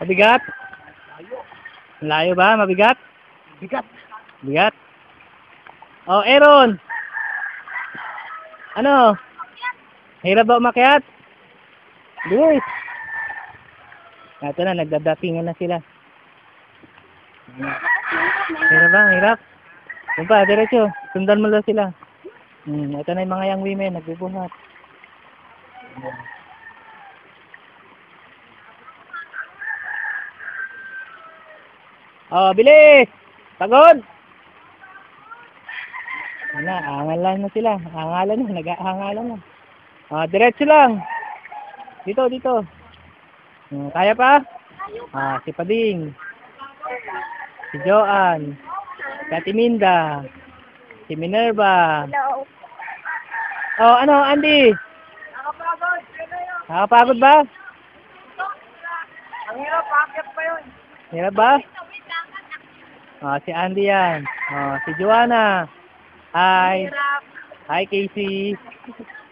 Mabigat? Layo ba? Mabigat? Bigat. Bigat? Oh, Aaron! Ano? Hirap ba umakyat? Bilis! Ito na, nagdadatingan na sila. Hirap ba? Hirap? Yung pa, diretso. Sundan mo lang sila. Hmm, ito na yung mga young women, nagbubuhat. Oh, bilis! Pagod! Ano, angal lang na sila. Angalan na, nag-aangalan na. Ah, diretso lang. Dito, dito. Hmm, kaya pa? Ah, si Pading. Si Joanne. Si Ate Minda. Si Minerva. Hello. Oh, ano, Andy? Nakapagod. Ba? Ang hirap, packet pa yun. Hirap ba? Ah, si Andy yan. Oh, si Joanna. Hi. Hi, Casey.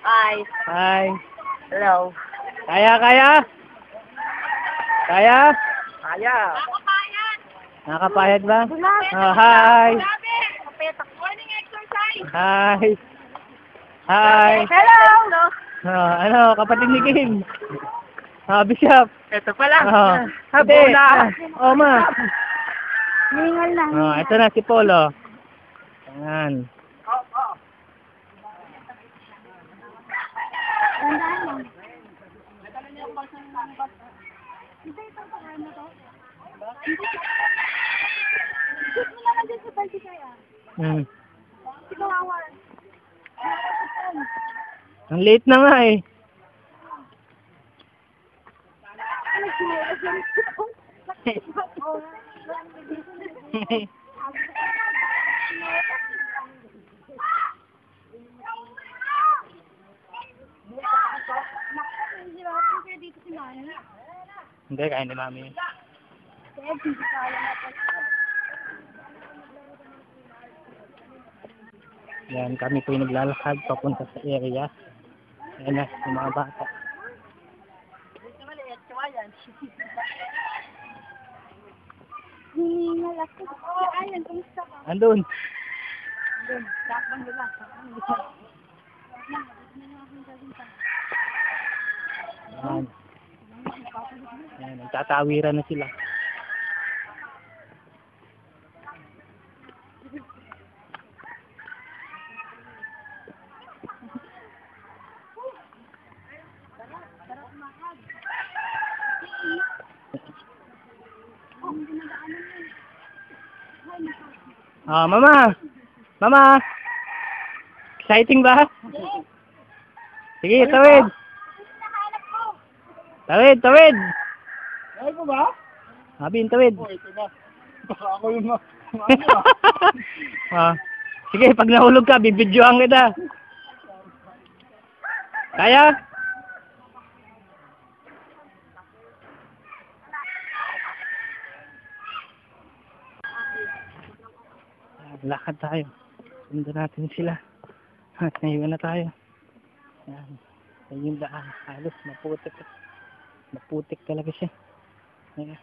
Hi. Hi. Hello. Kaya, kaya? Kaya? Kaya. Nakakapayag ba? Oh, hi. Morning exercise. Hi. Hi. Hello. Oh, ano, kapatid ni Kim. Ah, Bishop. Ito pala. Oh. Habo Hindi. na. Oh, ma. Ningal na. Oh, ito na si Polo. Ayan. Hmm. Ang late na nga eh. Hindi, kaya ni Mami. Yan, kami po yung naglalakad papunta sa area. Ayan na, yung mga bata. Hiningal ako. Ayan, kumusta ka? Andun. Doon, sakbang nila. Sakbang nila. Ayan. Ayan, nagtatawiran na sila. Ah, mama. Mama. Exciting ba? Sige, tawid. Tawid, tawid. Ay ko ba? Habin, tawid. Oh, ito na. Baka ako yung ma... ah. Sige, pag nahulog ka, bibidyoan kita. Kaya? Ah, Lakad tayo. Sundan natin sila. At naiwan na tayo. Yan. Yan yung daan. Halos maputik. Maputik talaga siya. Ayan.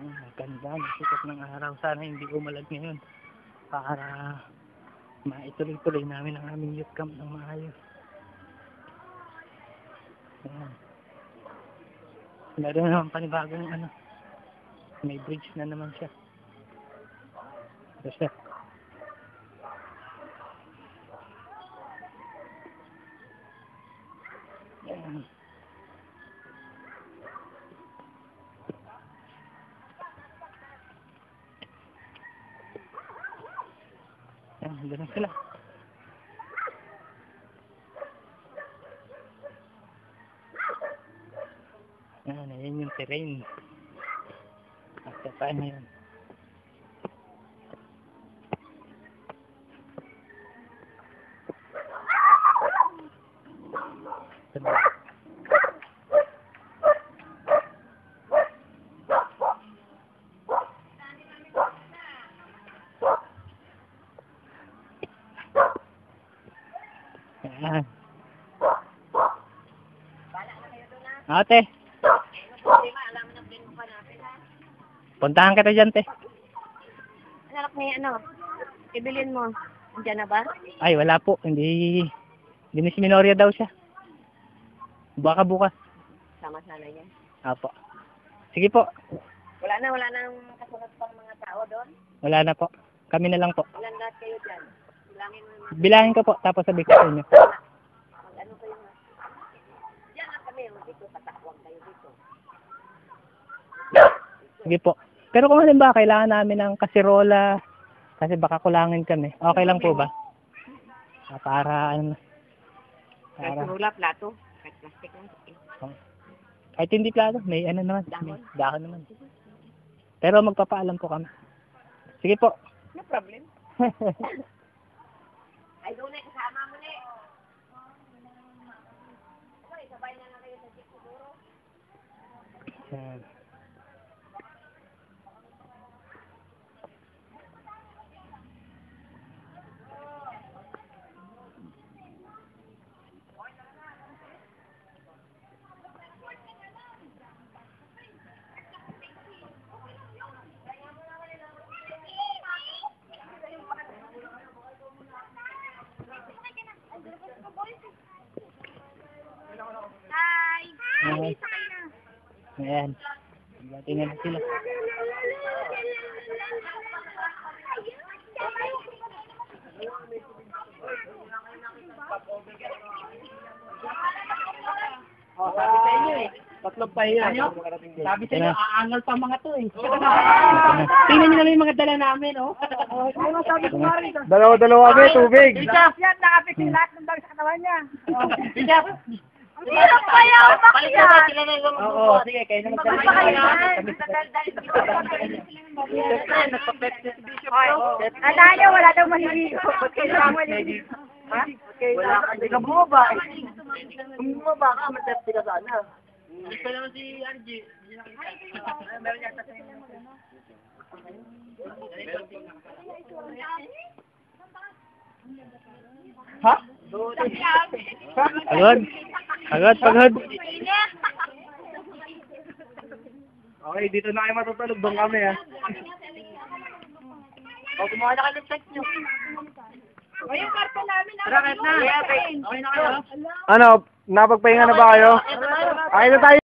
Ang ganda ng sikat ng araw. Sana hindi umalag ngayon. Para maituloy-tuloy namin ang aming youth camp ng maayos. Ayan. Meron naman panibagong ano. May bridge na naman siya. Ito siya. Ayan. Ayan, doon na sila. Ayan, ayan yung terrain. At tayo ngayon. Ganda. Ah. Bala na kayo doon ah. Ate. Problema, alam na blend mo pa natin ha. Puntahan kita dyan, te. Anak ni ano, ibilin mo. Diyan na ba? Ay, wala po. Hindi, hindi Miss Minoria daw siya. Baka bukas. Sama sana niya. Apo. Sige po. Wala na, wala nang kasunod pang mga tao doon? Wala na po. Kami na lang po. Ilan lahat kayo dyan? Bilangin ko po, tapos sabi ko sa inyo. Ano kayo na. Diyan lang kami. oh, Dito, patakwang kayo dito. Sige po. Pero kung halimbawa, kailangan namin ng kasirola, kasi baka kulangin kami. Okay lang po ba? Ah, para, ano, para, rula, plato. Kahit plastic lang. kahit hindi plato, may ano naman, may dahon naman. Pero magpapaalam po kami. Sige po. No problem. Ay, doon na, kasama mo na Okay, sabay na lang kayo sa jeep siguro. Yan. Hi! Ayan. Ayan. Tingnan na sila. Oh, sabi sa inyo eh. Tatlong pahinga. Ano? Sabi sa inyo, aangal pa mga to eh. Tingnan. Nyo naman yung mga dala namin, oh. Ano sabi ko nga rin? Dalawa-dalawa kami, tubig. Isa! Yan, nakapit yung lahat ng dala sa katawan niya. Isa! Hirap kaya umakyat! Oo, sige, kayo pa kayo Tandaan niyo, wala daw kayo lang maliligo? Ha? Wala ka, hindi ka bumaba. Kung bumaba ka, materte ka sana. Gusto naman si Angie. Meron yata sa inyo. Ha? Pagod. Pagod, pagod. Okay, dito na kayo matutulog. Doon kami, ha? O, kumuha na kayo ng text nyo. O yung karton namin na. Tara, kahit na. Okay na kayo? Ano, napagpahinga na ba kayo? Okay na tayo.